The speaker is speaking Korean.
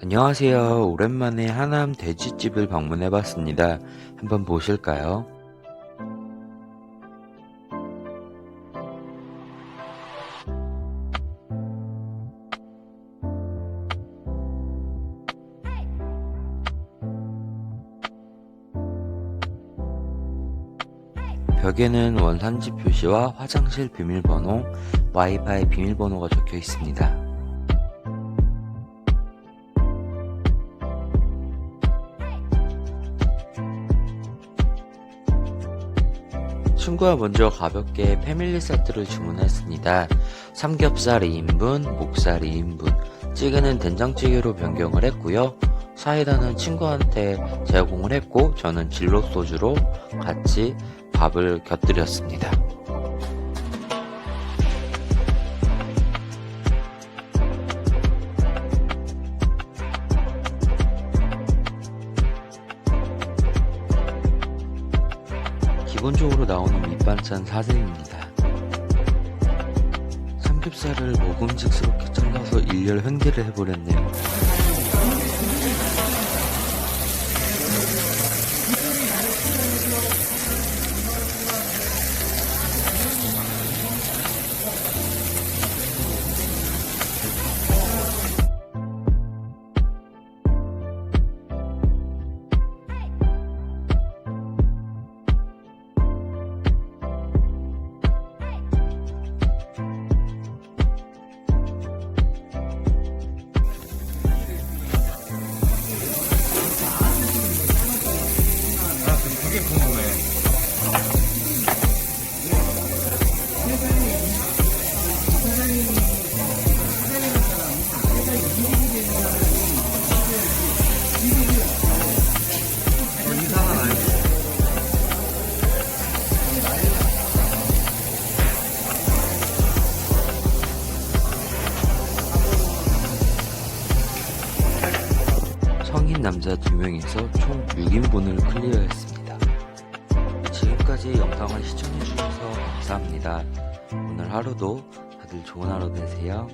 안녕하세요. 오랜만에 하남 돼지집을 방문해 봤습니다. 한번 보실까요? 벽에는 원산지 표시와 화장실 비밀번호, 와이파이 비밀번호가 적혀 있습니다. 친구가 먼저 가볍게 패밀리 세트를 주문했습니다. 삼겹살 2인분, 목살 2인분, 찌개는 된장찌개로 변경을 했고요. 사이다는 친구한테 제공을 했고 저는 진로 소주로 같이 밥을 곁들였습니다. 기본적으로 나오는 밑반찬 사진입니다. 삼겹살을 먹음직스럽게 잘라서 일렬 횡대를 해버렸네요. 남자 2명에서 총 6인분을 클리어했습니다. 지금까지 영상을 시청해주셔서 감사합니다. 오늘 하루도 다들 좋은 하루 되세요.